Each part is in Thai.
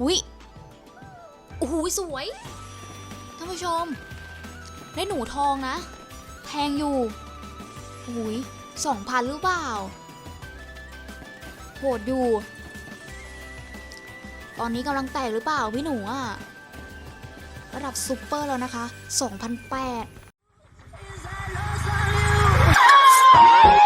หุยโอ้โหสวย ท่านผู้ชม ได้หนูทองนะ แพงอยู่หุยสองพันหรือเปล่า โหดอยู่ ตอนนี้กำลังแตกหรือเปล่าพี่หนูอะระดับซุปเปอร์แล้วนะคะ 2,008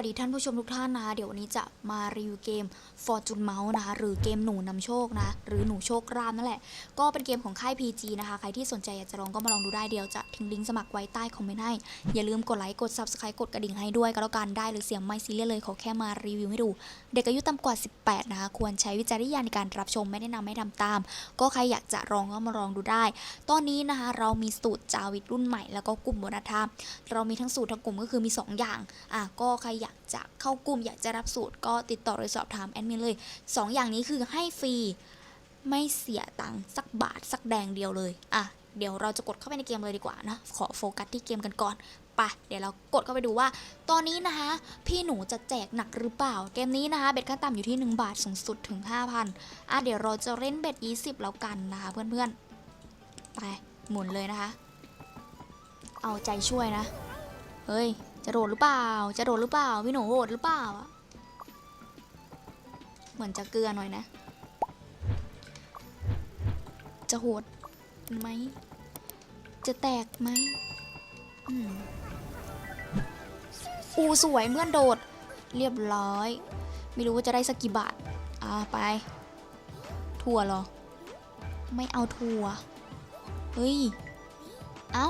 วัสดีท่านผู้ชมทุกท่านนะคะเดี๋ยววันนี้จะมารีวิวเกม Fortune Mouse นะคะหรือเกมหนูนำโชคนะหรือหนูโชครามนั่นแหละ ก็เป็นเกมของค่าย PG นะคะ ใครที่สนใจอยากจะลองก็มาลองดูได้เดี๋ยวจะทิ้งลิงก์สมัครไว้ใต้คอมเมนต์ให้ อย่าลืมกดไลค์กด Subscribe กดกระดิ่งให้ด้วยก็แล้วกันได้หรือเสียงไม่ซีเรียสเลยขอแค่มารีวิวให้ดู เด็กอายุต่ำกว่า 18 นะคะ ควรใช้วิจารณญาณในการรับชมไม่แนะนำให้ทำตาม ก็ใครอยากจะลองก็มาลองดูได้ ตอนนี้นะคะเรามีสูตรจาวิตรุ่นใหม่แล้วก็กลุ่มบนธรรมเรามีทั้งสูตรทั้งกลุ่มก็คือมี 2 อย่างอะก็ใครอยากากจะเข้ากลุ่มอยากจะรับสูตรก็ติดต่อหรือสอบถามแอดมินเลย 2ออย่างนี้คือให้ฟรีไม่เสียตังค์สักบาท สักแดงเดียวเลย อะ เดี๋ยวเราจะกดเข้าไปในเกมเลยดีกว่านะ ขอโฟกัสที่เกมกันก่อนไปเดี๋ยวเรากดเข้าไปดูว่า ตอนนี้นะคะ พี่หนูจะแจกหนักหรือเปล่า เกมนี้นะคะเบ็ดขั้นต่ำอยู่ที่ 1 บาทสูงสุดถึง 5,000 อะเดี๋ยวเราจะเล่นเบ็ด20 แล้วกันนะคะเพื่อนๆ ไปหมุนเลยนะคะ เอาใจช่วยนะ เฮ้ย จะโดดหรือเปล่า จะโดดหรือเปล่าพี่หนูโหดหรือเปล่าเหมือนจะเกลือหน่อยนะ จะโหดไหม จะแตกไหมอืมอูสวยเมื่อนโดด เรียบร้อย ไม่รู้ว่าจะได้สักกี่บาท อ่าไป ถั่วหรอ ไม่เอาถั่ว เฮ้ย เอ้า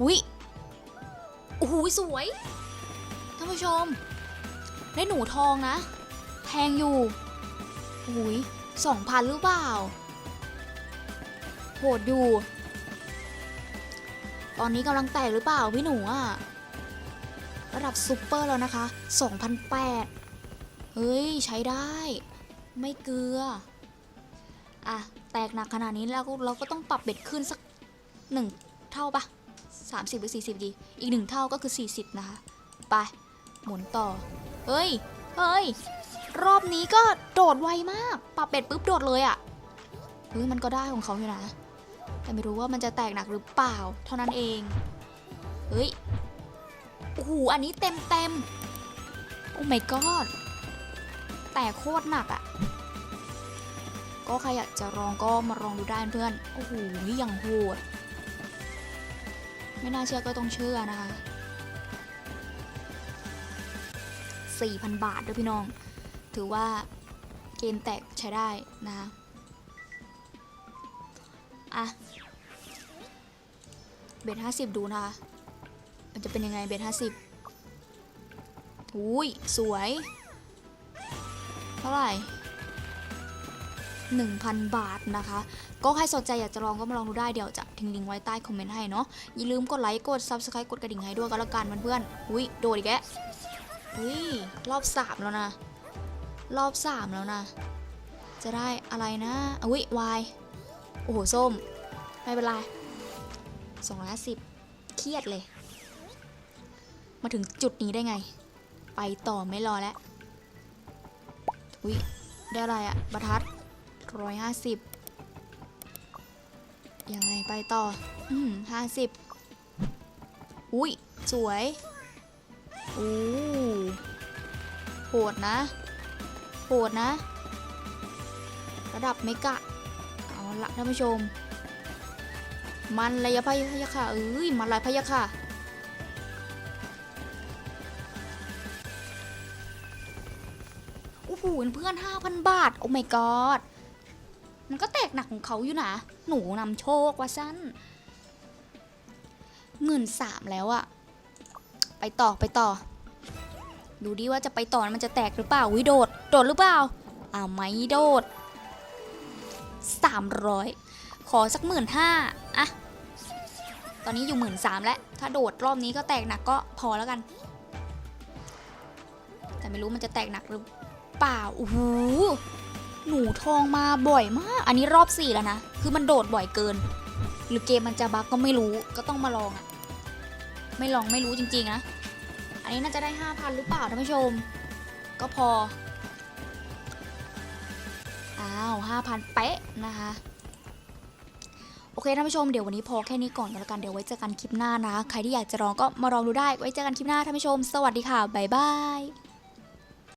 หุยโอ้โหสวยท่านผู้ชม ได้หนูทองนะ แพงอยู่โอ้โหสองพันหรือเปล่า โหดอยู่ ตอนนี้กำลังแตกหรือเปล่าพี่หนูอะระดับซุปเปอร์แล้วนะคะ2,008เฮ้ย ใช้ได้ ไม่เกลือ อะ แตกหนักขนาดนี้แล้วเราก็ต้องปรับเบ็ดขึ้นสักหนึ่งเท่าปะ 30 หรือ 40 ดี อีกหนึ่งเท่าก็คือ 40 นะคะ ไป หมุนต่อ เฮ้ย เฮ้ย รอบนี้ก็โดดไวมากปรับเป็ดปุ๊บโดดเลยอะ่ะเฮ้ยมันก็ได้ของเขาอยู่นะ แต่ไม่รู้ว่ามันจะแตกหนักหรือเปล่า เท่านั้นเอง เฮ้ย โอ้โห อันนี้เต็มเต็มโอ้ my god แตกโคตรหนักอะ่ะก็ใครอยากจะลองก็มาลองดูได้เพื่อน โอ้โหอย่างโหด ไม่น่าเชื่อก็ต้องเชื่อนะคะ 4,000 บาทด้วยพี่น้อง ถือว่าเกมแตกใช้ได้นะคะอะเบท50 ดูนะคะ มันจะเป็นยังไงเบท50อุ้ย สวย เท่าไหร่ 1,000 บาทนะคะ ก็ใครสนใจอยากจะลองก็มาลองดูได้เดี๋ยวจะทิ้งลิงก์ไว้ใต้คอมเมนต์ให้เนาะอย่าลืมกดไลค์กด Subscribe กดกระดิ่งให้ด้วยก็แล้วกันเพื่อนๆอุ้ยโดดอีกแล้วอุ้ยรอบสามแล้วนะ รอบสามแล้วนะ จะได้อะไรนะอุ้ยวายโอ้โหส้ม ไม่เป็นไร250เครียดเลย มาถึงจุดนี้ได้ไง ไปต่อไม่รอแล้วอุ้ยได้อะไรอะบรรทัด ร้อยห้าสิบยังไงไปต่อ อืมห้าสิบอุ้ย สวยอู้โหดนะโหดนะ ระดับเมกะ เอาละท่านผู้ชม มันระยะพยะค่ะเอ้ย มันระยะพยะค่ะโอ้โหเพื่อนห้าพันบาท โอ้ my god มันก็แตกหนักของเขาอยู่นะ หนูนำโชคว่าสั้นหมื่นสามแล้วอะไปต่อไปต่อ ดูดิว่าจะไปต่อมันจะแตกหรือเปล่าวิโดด โดดหรือเปล่าอ้าวไม่โดดสามร้อยขอสักหมื่นห้าอะตอนนี้อยู่หมื่นสามแล้วถ้าโดดรอบนี้ก็แตกหนักก็พอแล้วกัน แต่ไม่รู้มันจะแตกหนักหรือเปล่าโอ้โห หนูทองมาบ่อยมาก อันนี้รอบสี่แล้วนะ คือมันโดดบ่อยเกิน หรือเกมมันจะบั๊กก็ไม่รู้ ก็ต้องมาลองอะไม่ลองไม่รู้จริงๆนะ อันนี้น่าจะได้5,000หรือเปล่าท่านผู้ชม ก็พอ อ้าว5,000เป๊ะนะคะโอเคท่านผู้ชมเดี๋ยววันนี้พอแค่นี้ก่อนก็แล้วกันเดี๋ยวไว้เจอกันคลิปหน้านะ ใครที่อยากจะลองก็มาลองดูได้ไว้เจอกันคลิปหน้าท่านผู้ชม สวัสดีค่ะบ๊ายบาย